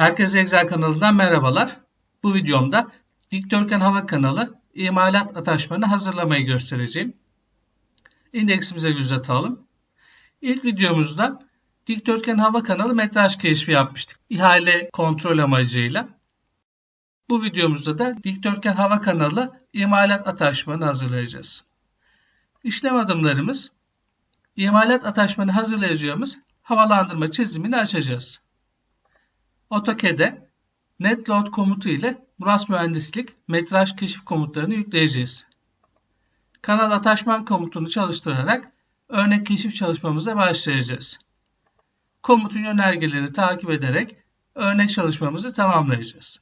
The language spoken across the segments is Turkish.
Herkese Excel kanalından merhabalar. Bu videomda dikdörtgen hava kanalı imalat ataşmanı hazırlamayı göstereceğim. İndeksimize göz atalım. İlk videomuzda dikdörtgen hava kanalı metraj keşfi yapmıştık. İhale kontrol amacıyla. Bu videomuzda da dikdörtgen hava kanalı imalat ataşmanı hazırlayacağız. İşlem adımlarımız imalat ataşmanı hazırlayacağımız havalandırma çizimini açacağız. AutoCAD'e netload komutu ile Muras Mühendislik metraj keşif komutlarını yükleyeceğiz. Kanal ataşman komutunu çalıştırarak örnek keşif çalışmamıza başlayacağız. Komutun yönergelerini takip ederek örnek çalışmamızı tamamlayacağız.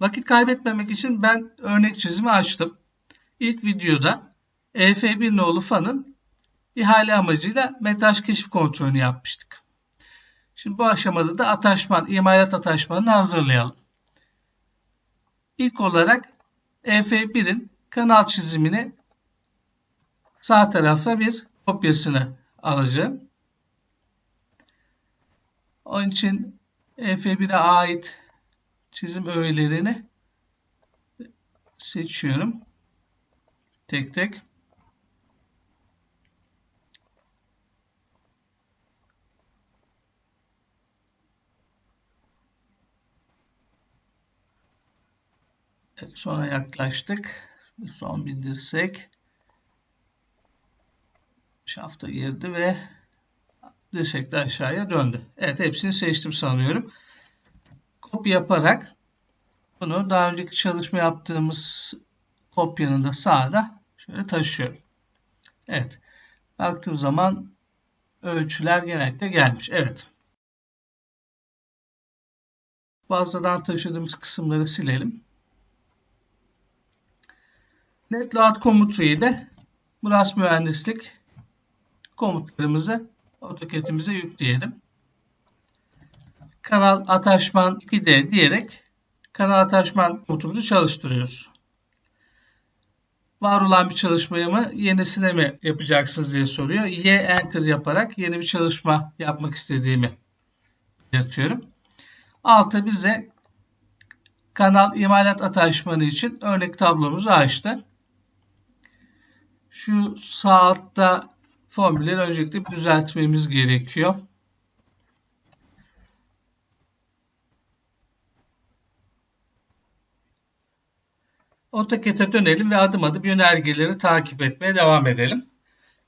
Vakit kaybetmemek için ben örnek çizimi açtım. İlk videoda EF1 nolu fanın ihale amacıyla metraj keşif kontrolünü yapmıştık. Şimdi bu aşamada da ataşman, imalat ataşmanını hazırlayalım. İlk olarak EF1'in kanal çizimini sağ tarafta bir kopyasını alacağım. Onun için EF1'e ait çizim öğelerini seçiyorum. Tek tek. Evet, sonra yaklaştık. Son bir dirsek. Şafta girdi ve dirsek de aşağıya döndü. Evet hepsini seçtim sanıyorum. Kopya yaparak bunu daha önceki çalışma yaptığımız kopyanın da sağda şöyle taşıyorum. Evet. Baktığım zaman ölçüler genellikle gelmiş. Evet. Fazladan taşıdığımız kısımları silelim. Netload komutu ile Muras Mühendislik komutlarımızı AutoCAD'imize yükleyelim. Kanal ataşman 2D diyerek kanal ataşman komutumuzu çalıştırıyoruz. Var olan bir çalışmayı mı yenisine mi yapacaksınız diye soruyor. Y enter yaparak yeni bir çalışma yapmak istediğimi belirtiyorum. Altta bize kanal imalat ataşmanı için örnek tablomuzu açtı. Şu sağ altta formülleri öncelikle düzeltmemiz gerekiyor. AutoCAD'e dönelim ve adım adım yönergeleri takip etmeye devam edelim.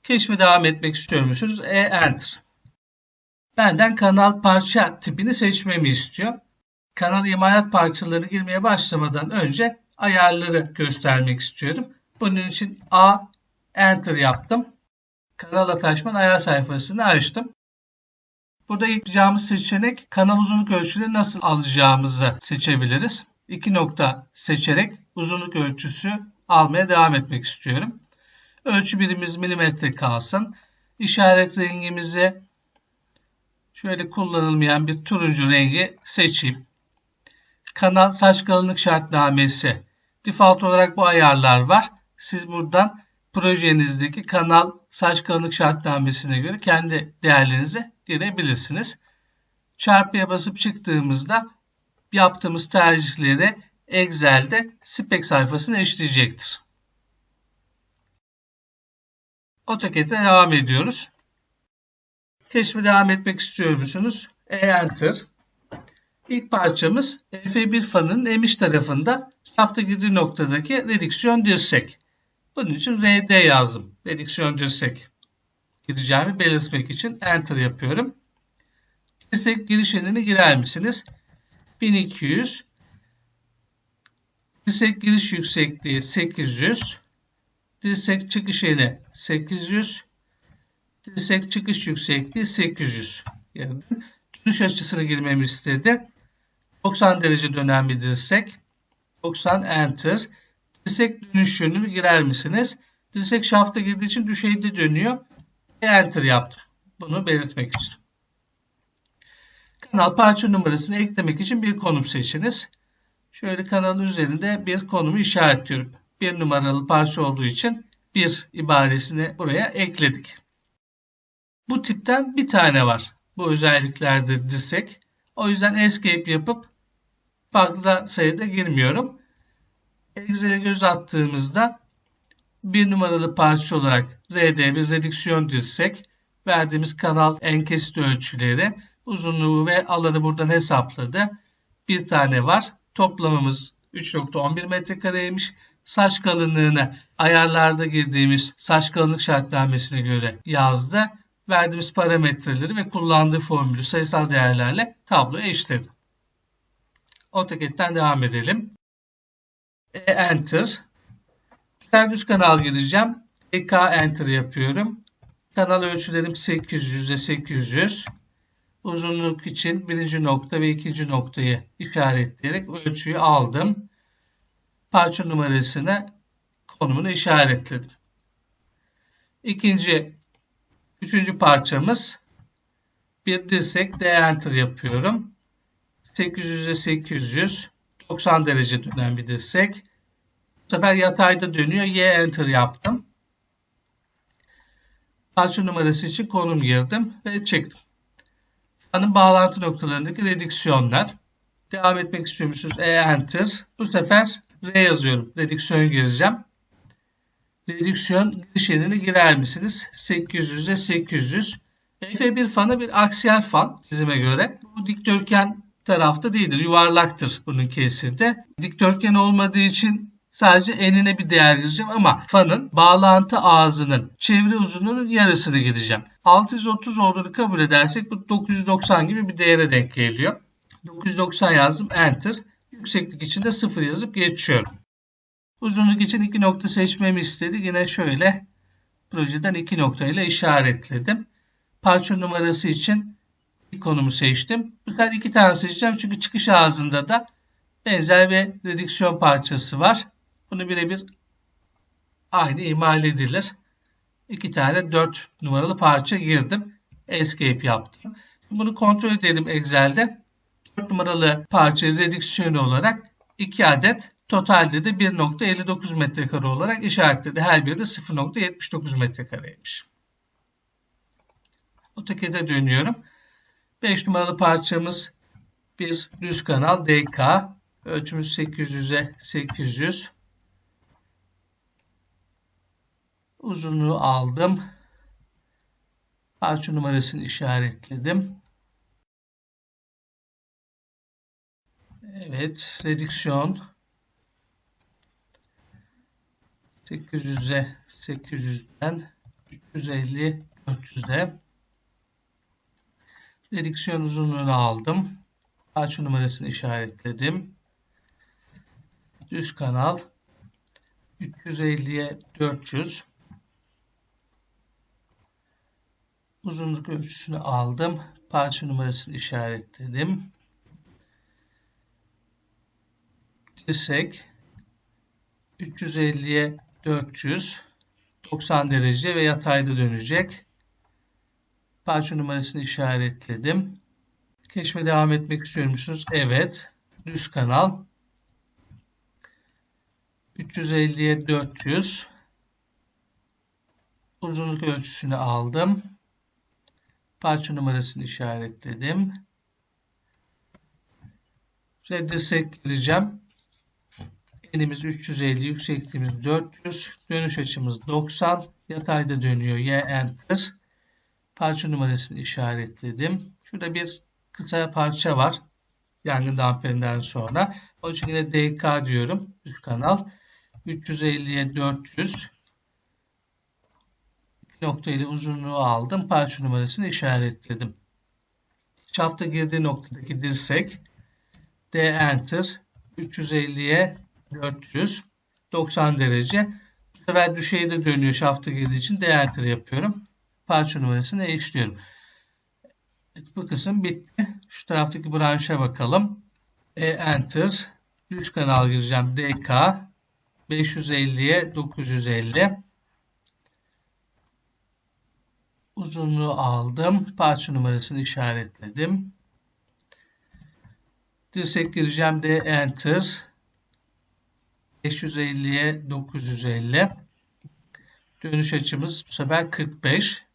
Keşfe devam etmek istiyor musunuz? E Enter. Benden kanal parça tipini seçmemi istiyor. Kanal imalat parçaları girmeye başlamadan önce ayarları göstermek istiyorum. Bunun için A Enter yaptım. Kanal ataşman ayar sayfasını açtım. Burada ilk yapacağımız seçenek kanal uzunluk ölçüleri nasıl alacağımızı seçebiliriz. İki nokta seçerek uzunluk ölçüsü almaya devam etmek istiyorum. Ölçü birimimiz milimetre kalsın. İşaret rengimizi şöyle kullanılmayan bir turuncu rengi seçeyim. Kanal saç kalınlık şartnamesi. Default olarak bu ayarlar var. Siz buradan projenizdeki kanal saç kalınlık şartnamesine göre kendi değerlerinizi girebilirsiniz. Çarpıya basıp çıktığımızda yaptığımız tercihleri Excel'de spec sayfasına eşleyecektir. AutoCAD'e devam ediyoruz. Keşfe devam etmek istiyor musunuz? E-Enter. İlk parçamız F1 fanının emiş tarafında şafta girdiği noktadaki redüksiyon dirsek. Bunun için RD yazdım. Redüksiyon dirsek gideceğimi belirtmek için Enter yapıyorum. Dirsek giriş enini girer misiniz? 1200 Dirsek giriş yüksekliği 800 Dirsek çıkış eni 800 Dirsek çıkış yüksekliği 800 yani dönüş açısını girmemi istedi. 90 derece dönen bir dirsek. 90 Enter. Dirsek dönüş yönünü girer misiniz? Dirsek şafta girdiği için düşeyde dönüyor. Enter yaptım. Bunu belirtmek için. Kanal parça numarasını eklemek için bir konum seçiniz. Şöyle kanalın üzerinde bir konumu işaretliyorum. Bir numaralı parça olduğu için bir ibaresini buraya ekledik. Bu tipten bir tane var. Bu özelliklerde dirsek. O yüzden escape yapıp farklı sayıda girmiyorum. Excel'e göz attığımızda bir numaralı parça olarak RD1 redüksiyon dirsek verdiğimiz kanal enkesit ölçüleri uzunluğu ve alanı buradan hesapladı. Bir tane var. Toplamımız 3.11 metrekareymiş. Saç kalınlığını ayarlarda girdiğimiz saç kalınlık şartnamesine göre yazdı. Verdiğimiz parametreleri ve kullandığı formülü sayısal değerlerle tabloya eşitledi. AutoCAD'den devam edelim. E, enter. Düz kanal gireceğim. EK enter yapıyorum. Kanal ölçülerim 800'e 800. Uzunluk için birinci nokta ve ikinci noktayı işaretleyerek ölçüyü aldım. Parça numarasını konumunu işaretledim. İkinci, üçüncü parçamız bir dirsek D enter yapıyorum. 800'e 800 90 derece dönen bir dirsek. Bu sefer yatayda dönüyor. Y enter yaptım. Parça numarası için konum girdim ve çektim. Fanın bağlantı noktalarındaki redüksiyonlar. Devam etmek istiyor musunuz? E enter. Bu sefer R yazıyorum. Redüksiyon gireceğim. Redüksiyon giriş yerini girer misiniz? 800'e 800. F1 fanı bir aksiyel fan çizime göre. Bu dikdörtgen tarafta değildir. Yuvarlaktır bunun kesirde. Dikdörtgen olmadığı için sadece enine bir değer gireceğim ama fanın bağlantı ağzının çevre uzunluğunun yarısını gireceğim. 630 olduğunu kabul edersek bu 990 gibi bir değere denk geliyor. 990 yazdım enter. Yükseklik için de 0 yazıp geçiyorum. Uzunluk için iki nokta seçmemi istedi. Yine şöyle projeden iki nokta ile işaretledim. Parça numarası için konumu seçtim. Buradan iki tane seçeceğim çünkü çıkış ağzında da benzer bir redüksiyon parçası var. Bunu birebir aynı imal edilir. İki tane 4 numaralı parça girdim. Escape yaptım. Bunu kontrol edelim Excel'de. 4 numaralı parça redüksiyonu olarak 2 adet totalde de 1.59 metrekare olarak işaretledi. Her biri de 0.79 metrekareymiş. AutoCAD'e dönüyorum. 5 numaralı parçamız bir düz kanal DK. Ölçümüz 800'e 800. Uzunluğu aldım. Parça numarasını işaretledim. Evet, redüksiyon 800'e 800'den 350 400'e Redüksiyon uzunluğunu aldım. Parça numarasını işaretledim. Düz kanal 350'ye 400. Uzunluk ölçüsünü aldım. Parça numarasını işaretledim. Dirsek 350'ye 400 90 derece ve yatayda dönecek. Parça numarasını işaretledim. Keşfe devam etmek istiyor musunuz? Evet. Düz kanal. 350'ye 400. Uzunluk ölçüsünü aldım. Parça numarasını işaretledim. Ve dirsek gireceğim. Enimiz 350, yüksekliğimiz 400, dönüş açımız 90, yatayda dönüyor Y enter. Parça numarasını işaretledim. Şurada bir kısa parça var. Yangın damperinden sonra. O için yine DK diyorum. Üst kanal. 350'ye 400 nokta ile uzunluğu aldım. Parça numarasını işaretledim. Şafta girdiği noktadaki dirsek D enter 350'ye 400 90 derece. Bu sefer düşeyde dönüyor şafta girdiği için D enter yapıyorum parça numarasını ekliyorum. Evet, bu kısım bitti. Şu taraftaki branşa bakalım. E enter. Düz kanal gireceğim. DK 550'ye 950. Uzunluğu aldım. Parça numarasını işaretledim. Dirsek gireceğim. D enter. 550'ye 950. Dönüş açımız bu sefer 45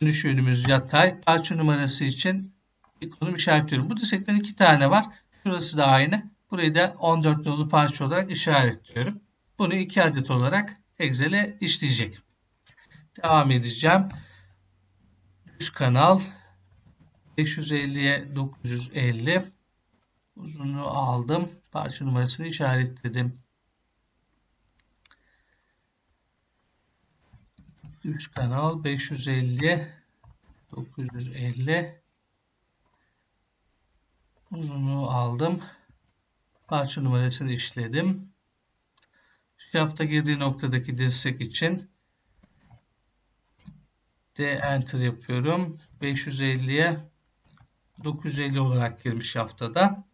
dönüş yatay. Parça numarası için bir konum işaretliyorum. Bu dirsekten iki tane var. Şurası da aynı. Burayı da 14 nolu parça olarak işaretliyorum. Bunu iki adet olarak Excel'e işleyecek. Devam edeceğim. Düz kanal 550'ye 950 uzunluğu aldım. Parça numarasını işaretledim. Düz kanal 550 950 uzunluğu aldım. Parça numarasını işledim. Şafta girdiği noktadaki dirsek için D enter yapıyorum. 550'ye 950 olarak girmiş haftada.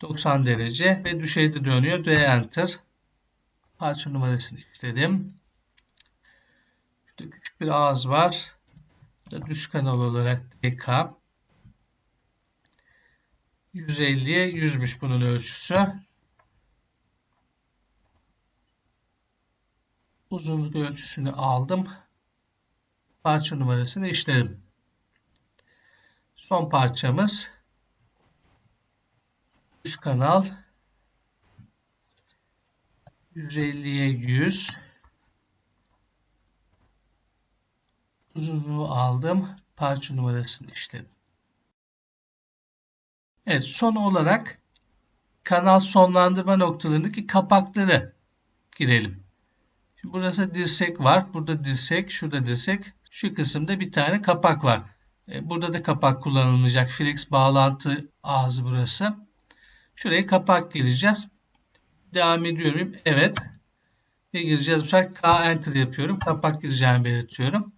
90 derece ve düşeyde dönüyor. D enter. Parça numarasını işledim. Bir ağız var. Düz kanal olarak DK. 150'ye 100'müş bunun ölçüsü. Uzunluk ölçüsünü aldım. Parça numarasını işledim. Son parçamız üst kanal 150'ye 100 uzunluğu aldım. Parça numarasını işledim. Evet son olarak kanal sonlandırma noktalarındaki kapakları girelim. Şimdi burası dirsek var. Burada dirsek, şurada dirsek. Şu kısımda bir tane kapak var. E, burada da kapak kullanılmayacak. Flex bağlantı ağzı burası. Şuraya kapak gireceğiz. Devam ediyorum. Evet. Ne gireceğiz? Bu K enter yapıyorum. Kapak gireceğimi belirtiyorum.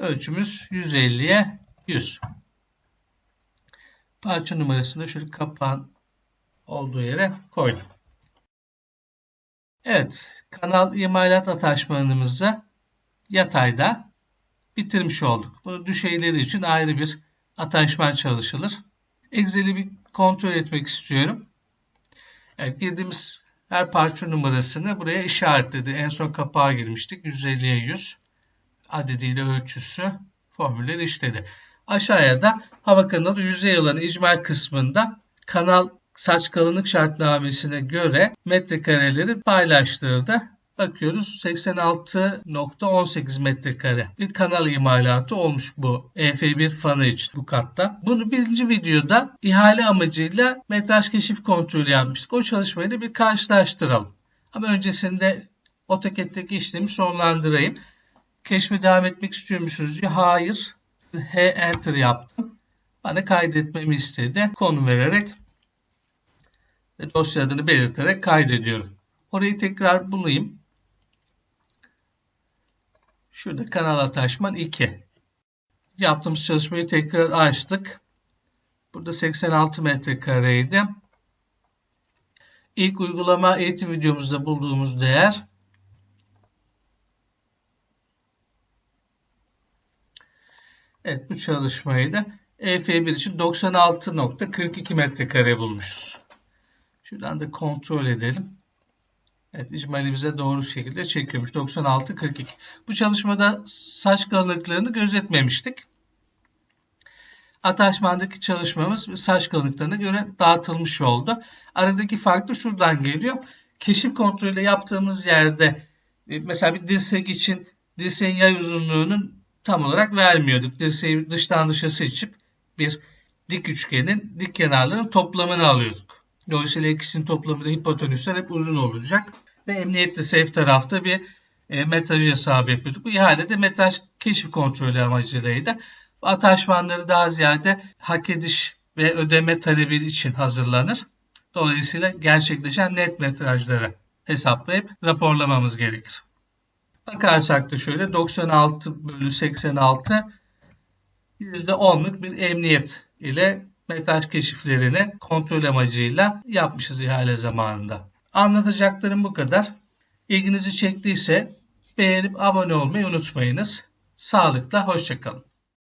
Ölçümüz 150'ye 100. Parça numarasını şöyle kapağın olduğu yere koydum. Evet, kanal imalat ataşmanımızı yatayda bitirmiş olduk. Bunu düşeyleri için ayrı bir ataşman çalışılır. Excel'i bir kontrol etmek istiyorum. Evet, girdiğimiz her parça numarasını buraya işaretledi. En son kapağa girmiştik. 150'ye 100 adediyle ölçüsü formülleri işledi. Aşağıya da hava kanalı yüzey alanı icmal kısmında kanal saç kalınlık şartnamesine göre metrekareleri paylaştırdı. Bakıyoruz 86.18 metrekare bir kanal imalatı olmuş bu EF1 fanı için bu katta. Bunu birinci videoda ihale amacıyla metraj keşif kontrolü yapmıştık. O çalışmayı bir karşılaştıralım. Ama öncesinde AutoCAD'deki işlemi sonlandırayım. Keşfe devam etmek istiyor musunuz? Hayır. H enter yaptım. Bana kaydetmemi istedi. Konu vererek ve dosya adını belirterek kaydediyorum. Orayı tekrar bulayım. Şurada kanal ataşman 2. Yaptığımız çalışmayı tekrar açtık. Burada 86 metrekareydi. İlk uygulama eğitim videomuzda bulduğumuz değer Evet bu çalışmayı da EF1 için 96.42 metrekare bulmuşuz. Şuradan da kontrol edelim. Evet icmalimize doğru şekilde çekiyormuş. 96-42. Bu çalışmada saç kalınlıklarını gözetmemiştik. Ataşmandaki çalışmamız saç kalınlıklarına göre dağıtılmış oldu. Aradaki fark da şuradan geliyor. Keşif kontrolü yaptığımız yerde e, mesela bir dirsek için dirseğin yay uzunluğunun tam olarak vermiyorduk. Dirseği dıştan dışa seçip bir dik üçgenin dik kenarlarının toplamını alıyorduk. Dolayısıyla ikisinin toplamı da hipotenüsler hep uzun olacak. Ve emniyetli safe tarafta bir e, metraj hesabı yapıyorduk. Bu ihalede metraj keşif kontrolü amacıylaydı. Bu ataşmanları daha ziyade hak ediş ve ödeme talebi için hazırlanır. Dolayısıyla gerçekleşen net metrajları hesaplayıp raporlamamız gerekir. Bakarsak da şöyle 96 bölü 86 %10'luk bir emniyet ile metaj keşiflerini kontrol amacıyla yapmışız ihale zamanında. Anlatacaklarım bu kadar. İlginizi çektiyse beğenip abone olmayı unutmayınız. Sağlıkla, hoşçakalın.